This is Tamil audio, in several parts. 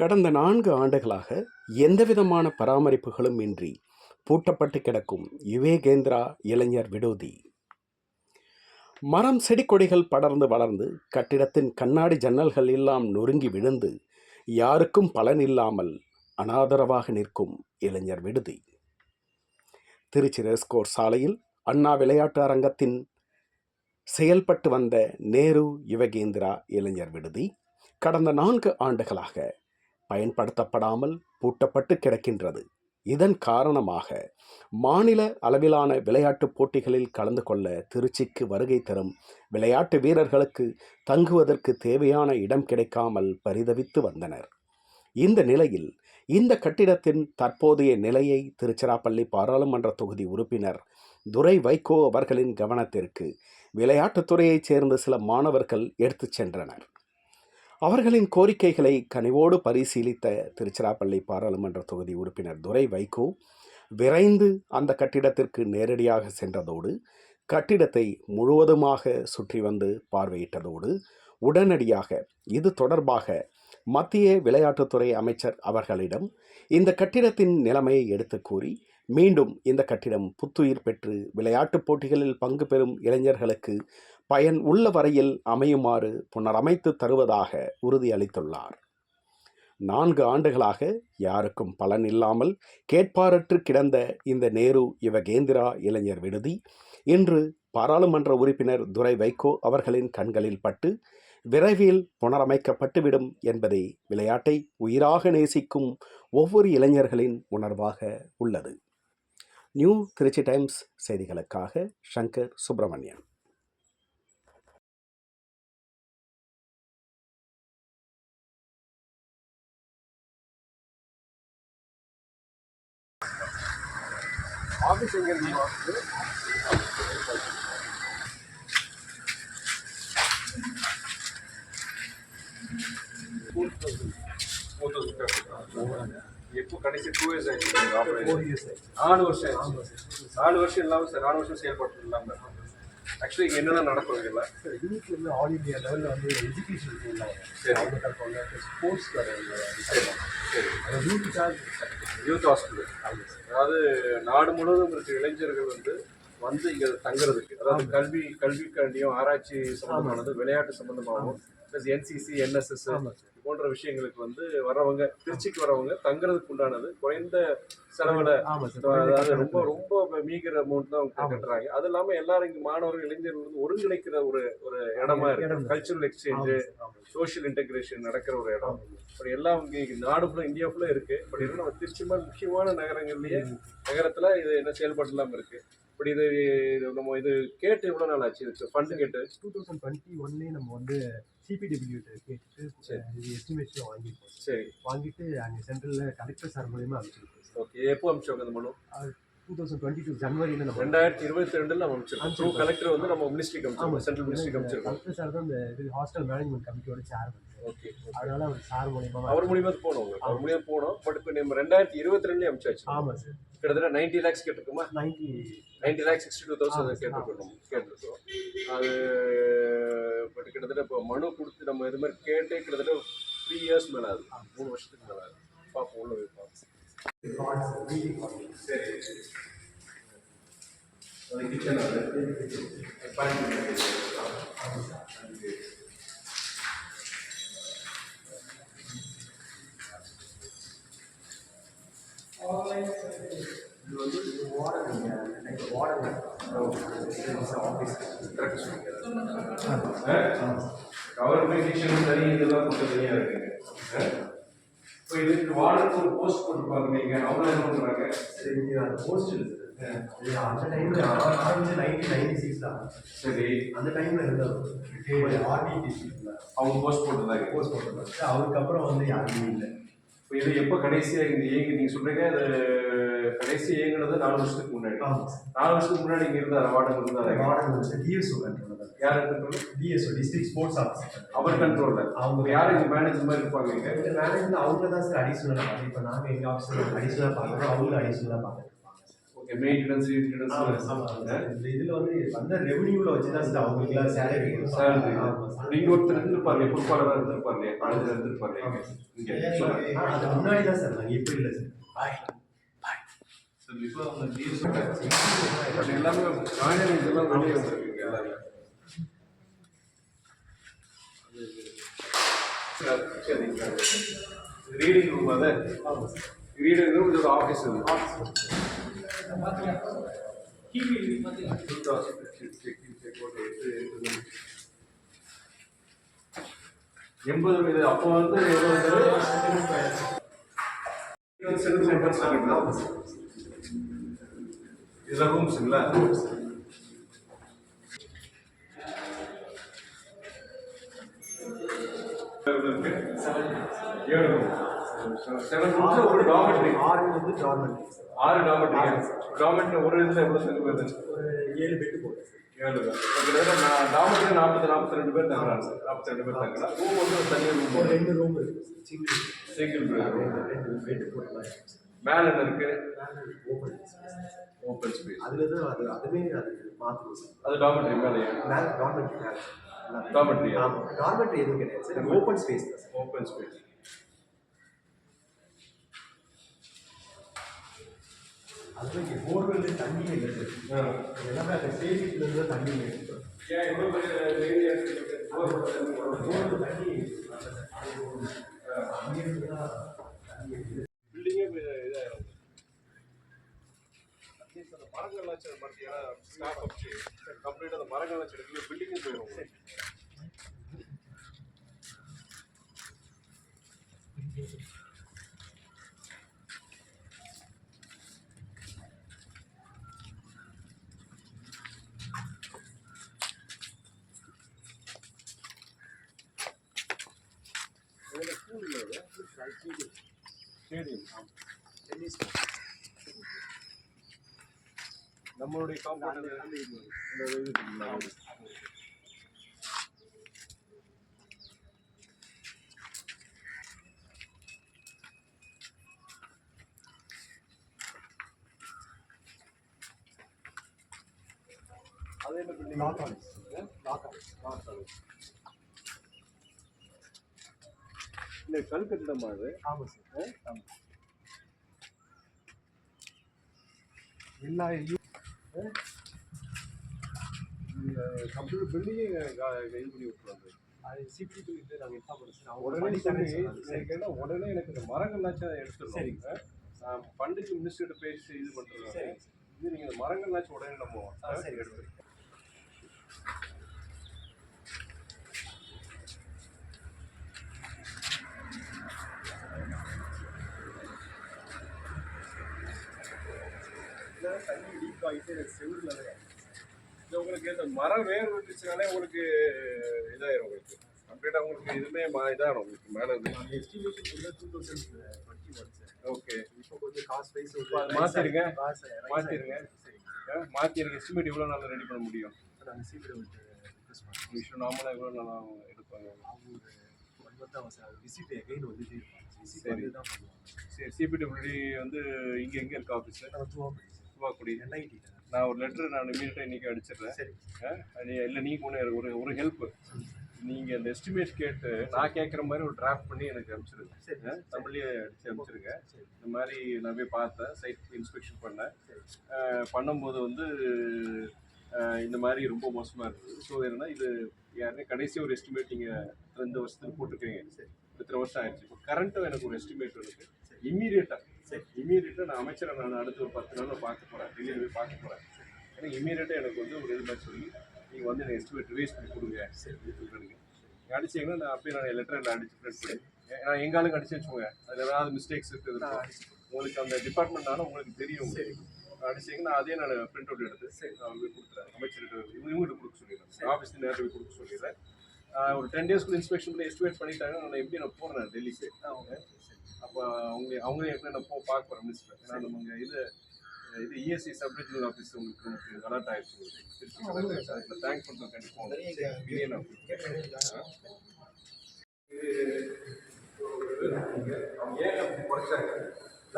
கடந்த நான்கு ஆண்டுகளாக எந்தவிதமான பராமரிப்புகளும் இன்றி பூட்டப்பட்டு கிடக்கும் யுவேகேந்திரா இளைஞர் விடுதி. மரம் செடி கொடிகள் படர்ந்து வளர்ந்து கட்டிடத்தின் கண்ணாடி ஜன்னல்கள் எல்லாம் நொறுங்கி விழுந்து யாருக்கும் பலன் இல்லாமல் அனாதரவாக நிற்கும் இளைஞர் விடுதி. திருச்சி ரேஸ்கோர் சாலையில் அண்ணா விளையாட்டு அரங்கத்தின் செயல்பட்டு வந்த நேரு யுவகேந்திரா இளைஞர் விடுதி. கடந்த நான்கு ஆண்டுகளாக பயன்படுத்தப்படாமல் பூட்டப்பட்டு கிடக்கின்றது. இதன் காரணமாக மாநில அளவிலான விளையாட்டுப் போட்டிகளில் கலந்து கொள்ள திருச்சிக்கு வருகை தரும் விளையாட்டு வீரர்களுக்கு தங்குவதற்கு தேவையான இடம் கிடைக்காமல் பரிதவித்து வந்தனர். இந்த நிலையில் இந்த கட்டிடத்தின் தற்போதைய நிலையை திருச்சிராப்பள்ளி பாராளுமன்ற தொகுதி உறுப்பினர் துரை வைகோ அவர்களின் கவனத்திற்கு விளையாட்டுத்துறையைச் சேர்ந்த சில மாணவர்கள் எடுத்துச் சென்றனர். அவர்களின் கோரிக்கைகளை கனிவோடு பரிசீலித்த திருச்சிராப்பள்ளி பாராளுமன்ற தொகுதி உறுப்பினர் துரை வைகோ விரைந்து அந்த கட்டிடத்திற்கு நேரடியாக சென்றதோடு கட்டிடத்தை முழுவதுமாக சுற்றி வந்து பார்வையிட்டதோடு உடனடியாக இது தொடர்பாக மத்திய விளையாட்டுத்துறை அமைச்சர் அவர்களிடம் இந்த கட்டிடத்தின் நிலைமையை எடுத்து கூறி மீண்டும் இந்த கட்டிடம் புத்துயிர் பெற்று விளையாட்டுப் போட்டிகளில் பங்கு பெறும் இளைஞர்களுக்கு பயன் உள்ள வரையில் அமையுமாறு புனரமைத்து தருவதாக உறுதியளித்துள்ளார். நான்கு ஆண்டுகளாக யாருக்கும் பலன் இல்லாமல் கேட்பாரற்று கிடந்த இந்த நேரு யுவகேந்திரா இளைஞர் விடுதி இன்று பாராளுமன்ற உறுப்பினர் துரை வைகோ அவர்களின் கண்களில் பட்டு விரைவில் புனரமைக்கப்பட்டுவிடும் என்பதே விளையாட்டை உயிராக நேசிக்கும் ஒவ்வொரு இளைஞர்களின் உணர்வாக உள்ளது. நியூ திருச்சி டைம்ஸ் செய்திகளுக்காக சங்கர் சுப்பிரமணியன். ஆஃபீஸ் எங்கே இருக்கு எப்போ கடைசி டூ இயர்ஸ் ஆயிடுச்சு நாலு வருஷம் ஆயிடுச்சு நாலு வருஷம் இல்லாமல் சார் நாலு வருஷம் செயல்பட்டு இல்லாமல் ஆக்சுவலி இங்கே என்னென்ன நடக்கும் இதில் சார் யூனிட்ல வந்து ஆல் இந்தியா லெவலில் வந்து எஜுகேஷன் ஃபீல்டில் சரி. அவங்க தரப்பாங்க ஸ்போர்ட்ஸ் வர சரி அது யூத் சார்ஜ் யூத் ஹாஸ்பிட்டல் அதாவது நாடு முழுவதும் இருக்கிற இளைஞர்கள் வந்து வந்து இங்கே தங்குறதுக்கு அதாவது கல்வி கல்விக்காண்டியும் ஆராய்ச்சி சம்பந்தமானது விளையாட்டு சம்பந்தமாகவும் ப்ளஸ் என்சிசி என்எஸ்எஸ் போன்ற விஷயங்களுக்கு வந்து வரவங்க திருச்சிக்கு வரவங்க தங்குறதுக்கு உண்டானது குறைந்த செலவில் அதாவது ரொம்ப ரொம்ப மீகர் அமௌண்ட் தான் அவங்க கட்டுறாங்க. அது இல்லாமல் எல்லாரும் இங்கே மாணவர்கள் இளைஞர்கள் வந்து ஒருங்கிணைக்கிற ஒரு ஒரு இடமா இருக்கு. கல்ச்சுரல் எக்ஸ்சேஞ்சு சோஷியல் இன்டெகிரேஷன் நடக்கிற ஒரு இடம். பட் எல்லாம் இங்கே நாடு ஃபுல்லாக இந்தியா ஃபுல்லாக இருக்கு. பட் இருந்தாலும் நம்ம திருச்சி மாதிரி முக்கியமான நகரங்கள்லயே நகரத்தில் இது என்ன செயல்பாடு இல்லாமல் இருக்கு. பட் இது நம்ம இது கேட்டு எவ்வளோ நாள் ஆச்சு இதுக்கு ஃபண்டு கேட்டு. டூ தௌசண்ட் டுவெண்ட்டி ஒன்லேயே நம்ம வந்து சிபிடபிள்யூ கேட்டுட்டு சரி. இது எஸ்டிமேஷன் வாங்கியிருக்கோம். சரி. வாங்கிட்டு அங்கே சென்ட்ரலில் கலெக்டர் சார் மூலியமாக அனுப்பிச்சிருக்கோம். சார் ஓகே எப்போ அனுப்பிச்சோங்க அந்த மனு? டூ தௌசண்ட் டுவெண்ட்டி டூ ஜனவரியில் நம்ம ரெண்டாயிரத்தி இருபத்தி ரெண்டுல நம்ம அமைச்சிருக்கோம். த்ரூ கலெக்டர் வந்து நம்ம மினிஸ்ட்ரிக்கு ஆமாம் அமைச்சிருக்கோம். சென்ட்ரல் மினிஸ்ட்ரிக்கு அமைச்சிருக்கோம். கலெக்டர் சார் தான் இந்த ஹாஸ்டல் மேனேஜ்மெண்ட் கமிட்டியோட சேர் ஓகே அதனால அவர் சார் மூலியமாக அவர் மூலியமா போனோம். அவர் மூலியமா போனோம். பட் இப்போ நம்ம ரெண்டாயிரத்தி இருபத்தி ரெண்டுலேயே அமைச்சாச்சு. ஆமாம் சார். கிட்டத்தட்ட ninety lakhs கேட்டிருக்கோமா? Ninety ninety lakhs sixty two thousand கேட்டிருக்கோம் கேட்டிருக்கோம். அது பட் கிட்டத்தட்ட இப்போ மனு கொடுத்து நம்ம இது மாதிரி கேட்டே கிட்டத்தட்ட த்ரீ இயர்ஸ் மேலே ஆகுது. மூணு வருஷத்துக்கு மேலே ஆகுது. பார்ப்போம் உள்ள போய் பார்ப்போம் சரி அது கிச்சன் அது இது வந்து warden warden office correct government kitchen தனி இதெல்லாம் கொடுத்து தனியாக இருக்குங்க இப்போ இதுக்கு வார்டுக்கு ஒரு போஸ்ட் போட்டுருப்பாங்க நீங்கள் அவங்க என்ன பண்ணுறாங்க சரி அந்த போஸ்ட் இது அந்த டைம்ல ஆரம்பிச்சு நைன்டீன் நைன்டி சிக்ஸ் தான். சரி. அந்த டைம்ல இருந்த ஆர்டிடி அவங்க போஸ்ட் போட்டுருந்தாங்க. போஸ்ட் போட்டிருந்தாங்க. அவருக்கு அப்புறம் வந்து யாருமே இல்லை. இது எப்போ கடைசியாக இந்த இயங்கி நீங்கள் சொல்கிறீங்க அது கடைசி இயங்குனது நாலு வருஷத்துக்கு முன்னாடி. நாலு வருஷத்துக்கு முன்னாடி இங்கே இருந்தார் வார்டன் இருந்தார் வார்டன் வந்து டிஎஸ்ஓ கண்ட்ரோல் தான். யார் control DSO district sports officer அவர் கண்ட்ரோலில் அவங்க. யார் இங்கே மேனேஜர் மாதிரி இருப்பாங்க இங்கே? இந்த மேனேஜ்மெண்ட் அவங்க தான் சார் அடிஷனலாக பார்க்குறோம் இப்போ நாங்கள் எங்கள் ஆஃபீஸில் அடிஷனலாக பார்க்குறோம் அவங்களும் அடிஷனலாக ஓகே மெயின்டெனன்ஸ். இந்த இதுல வந்து வந்த ரெவென்யூல வச்சு தான் சார் அவங்களுக்கு சேலரி சேலரி ஆமா சார். நீங்க ஒருத்தர் இருந்திருப்பாரு பொறுப்பாளராக இருந்திருப்பாரு காலேஜ்ல இருந்திருப்பாரு அது முன்னாடி தான் சார் நாங்க. இப்ப இல்ல சார்? பட் எல்லாமே இதெல்லாம் வெளியே வந்திருக்குங்க எல்லாமே ரீடிங் ரூம் அது ரீடிங் ரூம் இதோட ஆஃபீஸ் இது எண்பது இது அப்போ வந்து இதுல ரூம்ஸுங்களா ஏழு ரூம் செவன் ரூம்ஸ் ஒரு டாமெட்ரி ஆறு வந்து கவர்மெண்ட் ஆறு டாமெட்ரி டாமெட்ரி ஒரு இதுல செஞ்சு வருது? ஒரு ஏழு பெட்டு போட்டேன் சார் ஏழு டாமெட்ரி நாற்பது நாற்பத்தி ரெண்டு பேர் தங்குறாங்க சார் நாற்பத்தி ரெண்டு பேர் தங்குறாங்க ரூம் வந்து ஒரு தனியாக ரூம் ஒரு ரெண்டு ரூம் இருக்கு சிங்கிள் சிங்கிள் ரெண்டு பெட்டு போட்ட. மேல என்ன இருக்கு? மேல ஓப்பன் ஓப்பன் ஸ்பேஸ் அதுல தான் அது அதுமே அது சார் அது டாமெட்ரி மேலே மேல கவர்மெண்ட் மேல. டாமெட்ரி ஆமா கவர்மெண்ட் எதுவும் கிடையாது சார் ஓப்பன் ஸ்பேஸ் தான் சார் ஓப்பன் ஸ்பேஸ் அதுல இங்க தண்ணியே இல்லை எல்லாமே அந்த தான் தண்ணி இருக்கு? தண்ணி தண்ணி மரங்கள்லாம் பார்த்தீங்கன்னா கம்ப்ளீட்டாக அந்த மரங்கள்லாம் செடி பில்டிங்கே போயிடும் நம்மளுடைய காம்பவுண்ட்? அது என்ன building lock on lock on இல்லை கல் கட்டிடமா அது ஆமா சார். ஆமா. எல்லா கம்ப்யூட்டர் பில்டிங்கே இது பண்ணி விட்டுருவாங்க. அது சிபி இது நாங்கள் இன்ஃபார்ம் பண்ணி சார் உடனே. சரி என்ன உடனே எனக்கு இந்த மரங்கள்னாச்சும் எடுத்துருவோம் சரிங்க நான் பண்டிகை மினிஸ்டர்கிட்ட பேசி இது பண்ணுறேன் சரி. இது நீங்கள் இந்த மரங்கள்னாச்சும் உடனே நம்ம சரி எடுத்து இதெல்லாம் தண்ணி லீக் ஆகிட்டு செவுரில் இல்லை உங்களுக்கு இந்த மரம் வேர் விட்டுச்சுனாலே உங்களுக்கு இதாயிரும் உங்களுக்கு. கம்ப்ளீட்டாக உங்களுக்கு இதுவுமே மா இதாகிடும் உங்களுக்கு மேலே ஓகே இப்போ கொஞ்சம் காஸ்ட் வைஸ். காசு மாத்திருங்க. சரி மாற்றிருக்கு எஸ்டிமேட் எவ்வளோ நாளில் ரெடி பண்ண முடியும்? விஷயம் நார்மலாக எவ்வளோ நாள் எடுப்பாங்க? அவங்க சார் விசிட் எகைன் வந்துட்டே சரி. சரி சிபிடபிள்யூடி வந்து இங்கே எங்கே இருக்க ஆஃபீஸில் நம்ம தூவாக்குடி துவாக்குடி. என்ஐடி நான் ஒரு லெட்டர் நான் இமீடியட்டாக இன்றைக்கி அடிச்சிடுறேன். சரி. இல்லை நீங்கள் ஒன்று ஒரு ஒரு ஹெல்ப் நீங்கள் அந்த எஸ்டிமேட் கேட்டு நான் கேட்குற மாதிரி ஒரு டிராஃப்ட் பண்ணி எனக்கு ஆ, தமிழ்லேயே அடிச்சு அனுப்பிச்சிருங்க. சரி. இந்த மாதிரி நான் போய் பார்த்தேன் சைட் இன்ஸ்பெக்ஷன் பண்ணேன். பண்ணும்போது வந்து இந்த மாதிரி ரொம்ப மோசமாக இருந்தது. ஸோ என்னன்னா இது யாருமே கடைசி ஒரு எஸ்டிமேட் நீங்கள் ரெண்டு வருஷத்துக்கு போட்டிருக்கீங்க. சரி. இத்தனை வருஷம் ஆயிடுச்சு. இப்போ கரண்ட்டும் எனக்கு ஒரு எஸ்டிமேட் இருக்கு. சரி. இம்மீடியட்டாக சரி இம்மீடியட்டாக நான் அமைச்சரை நான் அடுத்த ஒரு பத்து நாளில் பார்க்க போகிறேன் வெளியில் போய் பார்க்க போகிறேன் ஏன்னா இம்மீடியட்டாக எனக்கு வந்து ஒரு இது மாதிரி சொல்லி நீங்கள் வந்து எனக்கு எஸ்டிமேட் ரிவைஸ் பண்ணி கொடுங்க. சரி சொல்கிறீங்க அடிச்சிங்கன்னா நான் அப்பயே நான் லெட்டர் அடிச்சு பிரிண்ட் பண்ணி நான் எங்க ஆளுங்க அடிச்சு வச்சுக்கோங்க. அதில் ஏதாவது மிஸ்டேக்ஸ் இருக்குது நான் உங்களுக்கு அந்த டிபார்ட்மெண்ட்னால உங்களுக்கு தெரியும். சரி. அடிச்சிங்கன்னா அதே நான் பிரிண்ட் அவுட் எடுத்து சரி. நான் கொடுத்துறேன். அமைச்சருக்கு இவங்க இவங்ககிட்ட கொடுக்க சொல்லிடுறேன். ஆஃபீஸ் நேரில் கொடுக்க சொல்லிடுறேன். ஒரு டென் டேஸ்க்குள்ள இன்ஸ்பெக்ஷன் பண்ணி எஸ்டிமேட் பண்ணிட்டாங்கன்னா நான் எப்படி நான் போகிறேன் டெல்லிக்கு அவங்க அப்போ அவங்க அவங்க ஏற்கனவே நான் போ பார்க்க போகிறேன் மினிஸ்டர் ஏன்னா நம்ம இது இது இஎஸ்சி சப் ரீஜனல் ஆஃபீஸ் உங்களுக்கு நமக்கு அலர்ட் ஆயிடுச்சு உங்களுக்கு. திருச்சி அதில் தேங்க் பண்ணுறேன் கண்டிப்பாக பிரியன் அவங்க ஏன் அப்படி குறைச்சாங்க?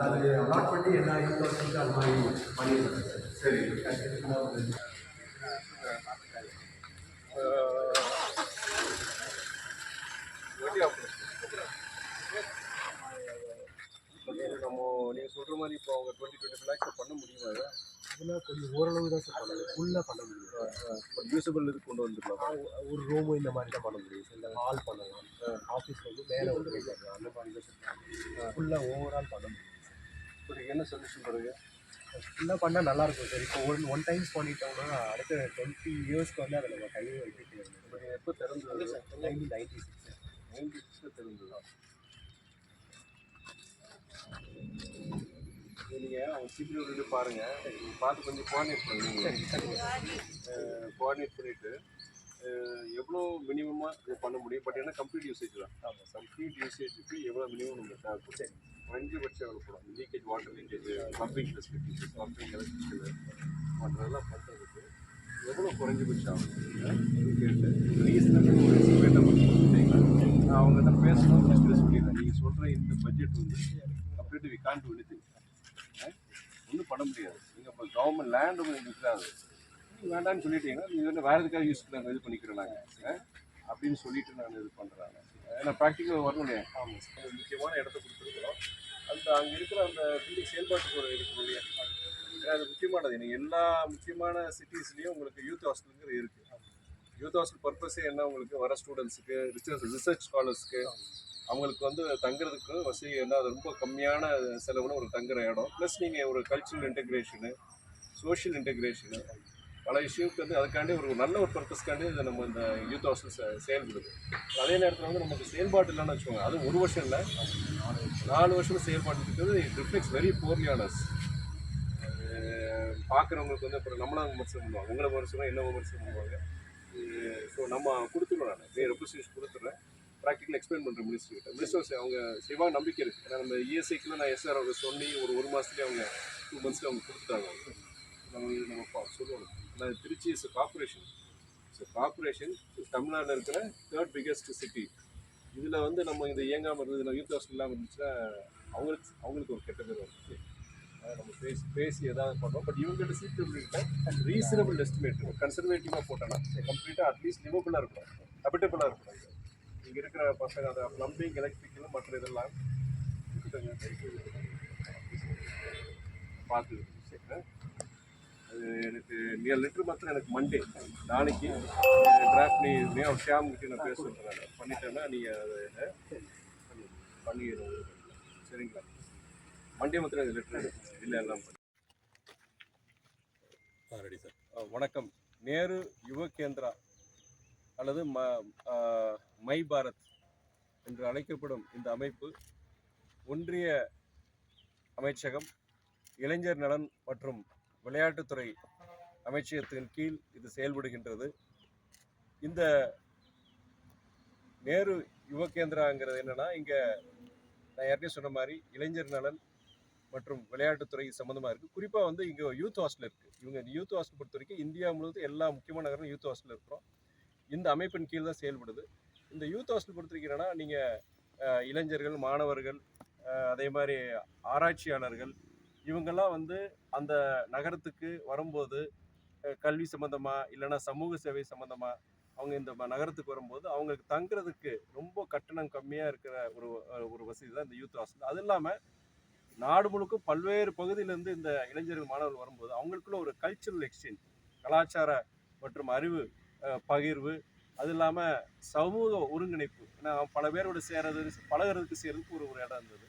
அது அலாட் பண்ணி எல்லா ஹாஸ்டலுக்கும் அது மாதிரி பண்ணியிருக்காங்க சார். சரி சரி நம்ம நீங்க சொல்ற மாதிரி இப்போ அவங்க டுவெண்ட்டி டுவெண்ட்டி லேக்ஸ் பண்ண முடியுமா? அதெல்லாம் கொஞ்சம் ஓரளவு தான் சார் பண்ண முடியும். ஃபுல்லாக பண்ண முடியும். யூசபிள் இது கொண்டு வந்துடலாம்? ஒரு ரூமு இந்த மாதிரி தான் பண்ண முடியும். சார் இல்லை ஹால் பண்ணலாம் ஆஃபீஸ் வந்து மேலே வந்து அந்த மாதிரி தான் ஃபுல்லாக ஓவரால் பண்ண முடியும் இப்போ என்ன சொல்யூஷன் பண்ணுங்க ஃபுல்லாக பண்ணால் நல்லாயிருக்கும் சார் இப்போ ஒன் ஒன் டைம்ஸ் பண்ணிட்டோம்னா அடுத்த டுவெண்ட்டி இயர்ஸ்க்கு வந்து அதை நம்ம கையை வைக்க எப்போ திறந்தது? நைன்டீன் நைன்டி சிக்ஸ் நைன்டி சிக்ஸில் திறந்ததா? நீங்கள் அவங்க சிபிஐ விட்டு பாருங்க. நீங்க பார்த்து கொஞ்சம் கோஆர்டினேட் பண்ணுவீங்க கோஆர்டினேட் பண்ணிவிட்டு எவ்வளோ மினிமமாக இது பண்ண முடியும்? பட் என்ன கம்ப்ளீட் யூசேஜ் தான். கம்ப்ளீட் யூசேஜுக்கு எவ்வளோ மினிமம் நம்ம தேவைப்படும் குறைஞ்சபட்சம் எவ்வளோ போடும் leakage water leakage pumping facilities pumping electrical மற்றதெல்லாம் பண்ணுறதுக்கு எவ்வளோ குறைஞ்சபட்சம் ஆகும்? கேட்டு ரீசனபிள் ஒரு எஸ்டிமேட்டை மட்டும் கொடுத்தீங்கன்னா நான் பேசணும் ஃபஸ்ட்டு சொல்லிடுறேன் நீங்கள் சொல்கிற இந்த பட்ஜெட் வந்து கம்ப்ளீட் வி கான்ட் ஒன்றும் ஒன்றும் பண்ண முடியாது. நீங்கள் இப்போ கவர்மெண்ட் லேண்ட் உங்களுக்கு விற்காது நீங்கள் வேண்டாம்னு சொல்லிட்டீங்கன்னா நீங்கள் வந்து வேறு எதுக்காக யூஸ் நாங்கள் இது பண்ணிக்கிறோம் நாங்கள் அப்படின்னு சொல்லிட்டு நான் இது பண்ணுறாங்க ஏன்னா ப்ராக்டிக்கல் வரணும் இல்லையா? ஆமாம் ஒரு முக்கியமான இடத்த கொடுத்துருக்குறோம். அந்த அங்கே இருக்கிற அந்த பில்டிங் செயல்பாட்டுக்கு ஒரு இருக்கும் இல்லையா? ஏன்னா அது முக்கியமானது. நீங்கள் எல்லா முக்கியமான சிட்டிஸ்லேயும் உங்களுக்கு யூத் ஹாஸ்டலுங்கிறது இருக்குது யூத் ஹாஸ்டல் பர்பஸே என்ன உங்களுக்கு? வர ஸ்டூடெண்ட்ஸுக்கு ரிசர்ச் ரிசர்ச் ஸ்காலர்ஸ்க்கு அவங்களுக்கு வந்து தங்குறதுக்கு வசதி என்ன ரொம்ப கம்மியான செலவில் ஒரு தங்குற இடம். ப்ளஸ் நீங்கள் ஒரு கல்ச்சுரல் இன்டெக்ரேஷனு சோஷியல் இன்டெக்ரேஷனு பல விஷயத்துக்கு வந்து அதுக்காண்டி ஒரு நல்ல ஒரு பர்பஸ்க்காண்டி இதை நம்ம இந்த யூத் ஹாஸ்டல் செயல்படுது. அதே நேரத்தில் வந்து நமக்கு செயல்பாடு இல்லைன்னு வச்சுக்கோங்க. அது ஒரு வருஷம் இல்லை. நாலு வருஷம் செயல்பாடு இருக்கிறது it reflects very poorly anus பார்க்குறவங்களுக்கு வந்து அப்புறம் நம்மளாக விமர்சனம் பண்ணுவாங்க உங்களை விமர்சனம் என்ன விமர்சனம் பண்ணுவாங்க ஸோ நம்ம கொடுத்துருவோம் நான். ரெப்ரசன்டேஷன் கொடுத்துட்றேன் ப்ராக்டிக்கல் எக்ஸ்பிளைன் பண்ணுறேன் மினிஸ்டர் கிட்ட. மினிஸ்டர் அவங்க சிவா நம்பிக்கை இருக்குது ஏன்னா நம்ம இஎஸ்ஐக்குலாம் நான் எஸ்ஆர் அவங்க சொல்லி ஒரு ஒரு மாதத்துலேயே அவங்க டூ மந்த்ஸ்லேயே அவங்க கொடுத்துட்டாங்க. நம்ம இது நம்ம சொல்லுவோம். நான் Tiruchi is corporation so corporation தமிழ்நாட்டில் இருக்கிற தேர்ட் பிக்கெஸ்ட் சிட்டி இதில் வந்து நம்ம இந்த இயங்காமல் இருந்தது யூத் ஹாஸ்டல் இல்லாமல் இருந்துச்சுன்னா அவங்களுக்கு அவங்களுக்கு ஒரு கெட்ட பேர் அதை நம்ம பேசி பேசி ஏதாவது பண்ணுறோம் பட் இவங்ககிட்ட சீட்டு ரீசனபிள் எஸ்டிமேட் கன்சர்வேட்டிவாக போட்டோன்னா கம்ப்ளீட்டாக அட்லீஸ்ட் லிவபிளாக இருக்கணும். ஹபிட்டபிளாக இருக்கணும். இங்கே இருக்கிற பசங்க அந்த ப்ளம்பிங் எலக்ட்ரிக்கல் மற்ற இதெல்லாம் பார்த்து. அது எனக்கு நியர் லிட்டர் மாத்திரம் எனக்கு மண்டே நாளைக்கு டிராஃப்ட் நீ நீ ஷியாம் கிட்ட நான் பேச சொல்கிறேன் பண்ணிட்டேன்னா நீங்கள் அதை பண்ணிடுறோம் சரிங்களா? மண்டே மாத்திரம் அது லெட்டர் இல்லை எல்லாம் பண்ணி. ரெடி சார் வணக்கம். நேரு யுவ கேந்திரா அல்லது ம மை பாரத் என்று அழைக்கப்படும் இந்த அமைப்பு ஒன்றிய அமைச்சகம் இளைஞர் நலன் மற்றும் விளையாட்டுத்துறை அமைச்சகத்தின் கீழ் இது செயல்படுகின்றது. இந்த நேரு யுவகேந்திராங்கிறது என்னென்னா இங்கே நான் ஏற்கனவே சொன்ன மாதிரி இளைஞர் நலன் மற்றும் விளையாட்டுத்துறை சம்மந்தமாக இருக்குது குறிப்பாக வந்து இங்கே யூத் ஹாஸ்டல் இருக்குது இவங்க யூத் ஹாஸ்டல் பொறுத்த வரைக்கும் இந்தியா முழுவதும் எல்லா முக்கியமான நகரம் யூத் ஹாஸ்டல் இருக்கிறோம். இந்த அமைப்பின் கீழ் தான் செயல்படுது. இந்த யூத் ஹாஸ்டல் பொறுத்த நீங்கள் இளைஞர்கள் மாணவர்கள் அதே மாதிரி ஆராய்ச்சியாளர்கள் இவங்கெல்லாம் வந்து அந்த நகரத்துக்கு வரும்போது கல்வி சம்மந்தமாக இல்லைன்னா சமூக சேவை சம்மந்தமாக அவங்க இந்த ம- நகரத்துக்கு வரும்போது அவங்களுக்கு தங்குறதுக்கு ரொம்ப கட்டணம் கம்மியாக இருக்கிற ஒரு ஒரு வசதி தான் இந்த யூத் ஹாஸ்டல். அது இல்லாமல் நாடு முழுக்க பல்வேறு பகுதியிலேருந்து இந்த இளைஞர்கள் மாணவர்கள் வரும்போது அவங்களுக்குள்ள ஒரு கல்ச்சுரல் எக்ஸ்சேஞ்ச் கலாச்சார மற்றும் அறிவு பகிர்வு. அது இல்லாமல் சமூக ஒருங்கிணைப்பு. ஏன்னா பல பேரோட சேர்றது பழகுறதுக்கு சேர்றதுக்கு ஒரு ஒரு இடம் இருந்தது.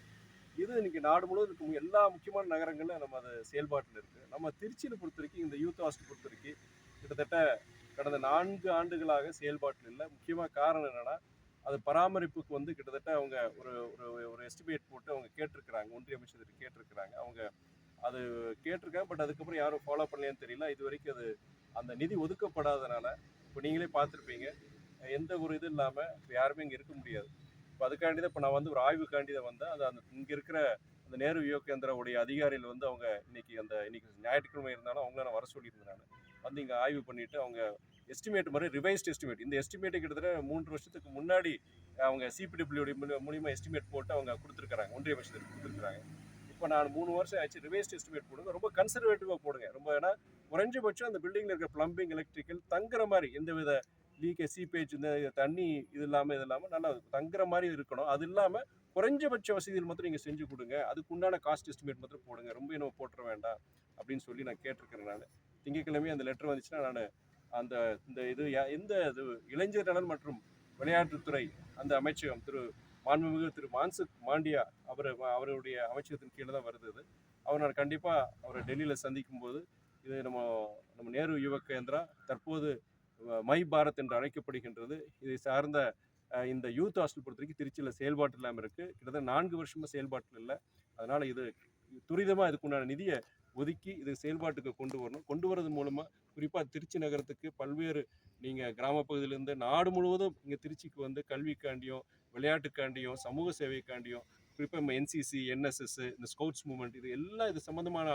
இது இன்னைக்கு நாடு முழுவதும் இருக்கும் எல்லா முக்கியமான நகரங்களில் நம்ம அது செயல்பாட்டில் இருக்குது நம்ம திருச்சியில் பொறுத்த வரைக்கும் இந்த யூத் ஹாஸ்டல் பொறுத்த வரைக்கும் கிட்டத்தட்ட கடந்த நான்கு ஆண்டுகளாக செயல்பாட்டில் இல்லை. முக்கியமாக காரணம் என்னென்னா அது பராமரிப்புக்கு வந்து கிட்டத்தட்ட அவங்க ஒரு ஒரு ஒரு எஸ்டிமேட் போட்டு அவங்க கேட்டிருக்கிறாங்க. ஒன்றிய அமைச்சர் கேட்டிருக்கிறாங்க. அவங்க அது கேட்டிருக்காங்க. பட் அதுக்கப்புறம் யாரும் ஃபாலோ பண்ணலையான்னு தெரியல. இது வரைக்கும் அது அந்த நிதி ஒதுக்கப்படாதனால இப்போ நீங்களே பார்த்துருப்பீங்க. எந்த ஒரு இது இல்லாமல் இப்போ யாருமே இங்கே இருக்க முடியாது. இப்போ அதுக்காண்டி தான் இப்போ நான் வந்து ஒரு ஆய்வுக்காண்டி தான் வந்தேன். அது அந்த இங்கே இருக்கிற அந்த நேரு யுவ அதிகாரிகள் வந்து அவங்க இன்னைக்கு அந்த இன்னைக்கு ஞாயிற்றுக்கிழமை இருந்தாலும் அவங்கள நான் வர சொல்லியிருந்தேன் நான். வந்து இங்கே ஆய்வு பண்ணிட்டு அவங்க எஸ்டிமேட் மாதிரி ரிவைஸ்ட் எஸ்டிமேட். இந்த எஸ்டிமேட்டு கிட்டத்தட்ட மூன்று வருஷத்துக்கு முன்னாடி அவங்க சிபிடபிள்யூடி மூலியமாக எஸ்டிமேட் போட்டு அவங்க கொடுத்துருக்காங்க ஒன்றிய அமைச்சருக்கு கொடுத்துருக்காங்க இப்போ நான் மூணு வருஷம் ஆச்சு ரிவைஸ்ட் எஸ்டிமேட் போடுங்க. ரொம்ப கன்சர்வேட்டிவாக போடுங்க. ரொம்ப ஏன்னா குறைஞ்சபட்சம் அந்த பில்டிங்கில் இருக்கிற பிளம்பிங் எலக்ட்ரிக்கல் தங்குற மாதிரி எந்தவித லீக்கே சீப்பேஜ் இந்த தண்ணி இது இல்லாமல் இது இல்லாமல் நல்லா தங்குற மாதிரி இருக்கணும். அது இல்லாமல் குறைஞ்சபட்ச வசதிகள் மட்டும் நீங்கள் செஞ்சு கொடுங்க. அதுக்கு உண்டான காஸ்ட் எஸ்டிமேட் மட்டும் போடுங்க. ரொம்ப இன்னும் போட்டுற வேண்டாம் அப்படின்னு சொல்லி நான் கேட்டிருக்கிறேன் நான். திங்கக்கிழமை அந்த லெட்டர் வந்துச்சுன்னா நான் அந்த இந்த இது யா- எந்த இது இளைஞர் நலன் மற்றும் விளையாட்டுத்துறை அந்த அமைச்சகம் திரு மாண்புமிகு திரு மான்சுக் மாண்டியா அவர் அவருடைய அமைச்சகத்தின் கீழே தான் வருது அவர் நான் கண்டிப்பாக அவரை டெல்லியில் சந்திக்கும் போது இது நம்ம நம்ம நேரு யுவ கேந்திரா தற்போது மை பாரத் என்று அழைக்கப்படுகின்றது. இதை சார்ந்த இந்த யூத் ஹாஸ்டல் பொறுத்த வரைக்கும் திருச்சியில் செயல்பாட்டு இல்லாமல் இருக்குது கிட்டத்தட்ட நான்கு வருஷமாக செயல்பாட்டில் இல்லை. அதனால் இது துரிதமாக இதுக்குண்டான நிதியை ஒதுக்கி இது செயல்பாட்டுக்கு கொண்டு வரணும். கொண்டு வரது மூலமாக குறிப்பாக திருச்சி நகரத்துக்கு பல்வேறு நீங்கள் கிராம பகுதியிலேருந்து நாடு முழுவதும் இங்கே திருச்சிக்கு வந்து கல்விக்காண்டியும் விளையாட்டுக்காண்டியும் சமூக சேவைக்காண்டியும் குறிப்பாக நம்ம என்சிசி என்எஸ்எஸ் இந்த ஸ்கவுட்ஸ் மூமெண்ட் இது எல்லாம் இது சம்மந்தமான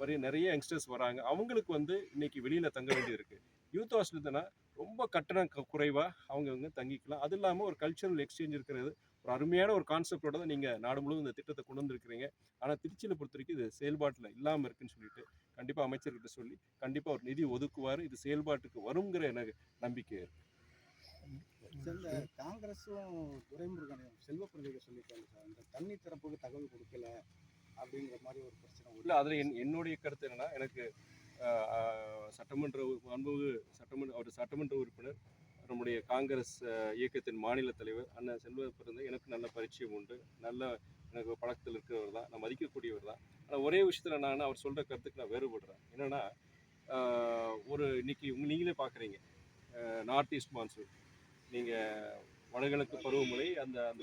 வரைய நிறைய யங்ஸ்டர்ஸ் வராங்க. அவங்களுக்கு வந்து இன்னைக்கு வெளியில் தங்க வேண்டியது இருக்குது யூத் ஹாஸ்டல்னா ரொம்ப கட்டணம் க- குறைவா அவங்க வந்து தங்கிக்கலாம். அது இல்லாமல் ஒரு கல்ச்சுரல் எக்ஸ்சேஞ்ச் இருக்கிறது ஒரு அருமையான ஒரு கான்செப்டோட தான் நீங்கள் நாடு முழுவதும் இந்த திட்டத்தை கொண்டு வந்திருக்கிறீங்க. ஆனால் திருச்சியில் பொறுத்த வரைக்கும் இது செயல்பாட்டில் இல்லாமல் இருக்குன்னு சொல்லிட்டு கண்டிப்பாக அமைச்சர்கிட்ட சொல்லி கண்டிப்பாக ஒரு நிதி ஒதுக்குவார். இது செயல்பாட்டுக்கு வருங்கிற எனக்கு நம்பிக்கை இருக்கு. காங்கிரஸும் துரைமுருகனையும் செல்வ பிள்ளைக சொல்லிட்டாங்க சார். இந்த தண்ணி திறப்புக்கு தகவல் கொடுக்கல. அப்படிங்கிற மாதிரி ஒரு பிரச்சனை இல்லை அதில் என் என்னுடைய கருத்து என்னன்னா எனக்கு சட்டமன்ற அன்பு சட்டமன்ற அவர் சட்டமன்ற உறுப்பினர் நம்முடைய காங்கிரஸ் இயக்கத்தின் மாநில தலைவர் அண்ணன் செல்வ பிறந்த எனக்கு நல்ல பரிச்சயம் உண்டு. நல்ல எனக்கு பழக்கத்தில் இருக்கிறவர் தான். நான் மதிக்கக்கூடியவர் தான். ஆனால் ஒரே விஷயத்தில் நான் அவர் சொல்கிற கருத்துக்கு நான் வேறுபடுறேன். என்னென்னா ஒரு இன்னைக்கு உங்க நீங்களே பார்க்குறீங்க நார்த் ஈஸ்ட் மான்சூன் நீங்கள் வடகிழக்கு பருவமழை அந்த அந்த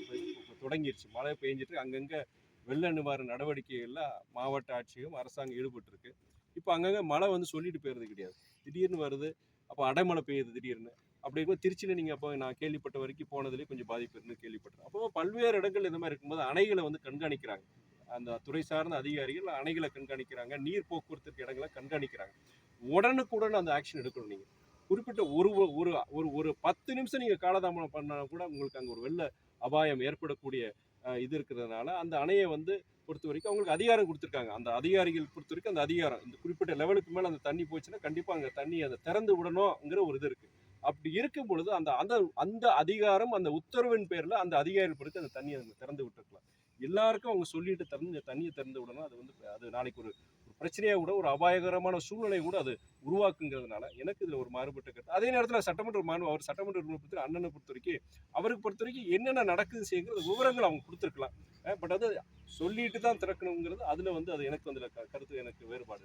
தொடங்கிருச்சு. மழை பெஞ்சிட்டு அங்கங்கே வெள்ள நிவாரண நடவடிக்கைகளில் மாவட்ட ஆட்சியும் அரசாங்கம் ஈடுபட்டிருக்கு. இப்போ அங்கங்கே மழை வந்து சொல்லிட்டு போயிடுறது கிடையாது. திடீர்னு வருது அப்போ அடைமழை பெய்யுது திடீர்னு. அப்படி இருக்கும்போது திருச்சியில் நீங்கள் அப்போ நான் கேள்விப்பட்ட வரைக்கும் போனதுலேயே கொஞ்சம் பாதிப்பு இருக்குன்னு கேள்விப்பட்டேன் அப்போ பல்வேறு இடங்கள் இந்த மாதிரி இருக்கும்போது அணைகளை வந்து கண்காணிக்கிறாங்க. அந்த துறை சார்ந்த அதிகாரிகள் அணைகளை கண்காணிக்கிறாங்க நீர் போக்குவரத்துக்கு இடங்களை கண்காணிக்கிறாங்க. உடனுக்குடன் அந்த ஆக்ஷன் எடுக்கணும் நீங்கள் குறிப்பிட்ட ஒரு ஒரு ஒரு ஒரு பத்து நிமிஷம் நீங்கள் காலதாமதம் பண்ணால் கூட உங்களுக்கு அங்கே ஒரு வெள்ள அபாயம் ஏற்படக்கூடிய இது இருக்கிறதுனால அந்த அணையை வந்து பொறுத்த வரைக்கும் அவங்களுக்கு அதிகாரம் கொடுத்துருக்காங்க. அந்த அதிகாரிகள் பொறுத்த வரைக்கும் அந்த அதிகாரம் இந்த குறிப்பிட்ட லெவலுக்கு மேலே அந்த தண்ணி போச்சுன்னா கண்டிப்பாக அங்கே தண்ணி அதை திறந்து விடணுங்கிற ஒரு இது இருக்குது அப்படி இருக்கும் பொழுது அந்த அந்த அந்த அதிகாரம் அந்த உத்தரவின் பேரில் அந்த அதிகாரிகள் பொறுத்து அந்த தண்ணியை திறந்து விட்டுருக்கலாம். எல்லாருக்கும் அவங்க சொல்லிட்டு திறந்து இந்த தண்ணியை திறந்து விடணும். அது வந்து அது நாளைக்கு ஒரு பிரச்சனையாக கூட ஒரு அபாயகரமான சூழ்நிலை கூட அது உருவாக்குங்கிறதுனால எனக்கு இதில் ஒரு மாறுபட்ட கருத்து அதே நேரத்தில் சட்டமன்ற மாணவ அவர் சட்டமன்ற உறுப்பினர் அண்ணனை பொறுத்த வரைக்கும் அவருக்கு பொறுத்த வரைக்கும் என்னென்ன நடக்குது செய்யுங்கிற விவரங்கள் அவங்க கொடுத்துருக்கலாம். பட் அது சொல்லிட்டு தான் திறக்கணுங்கிறது அதில் வந்து அது எனக்கு வந்து கருத்து எனக்கு வேறுபாடு.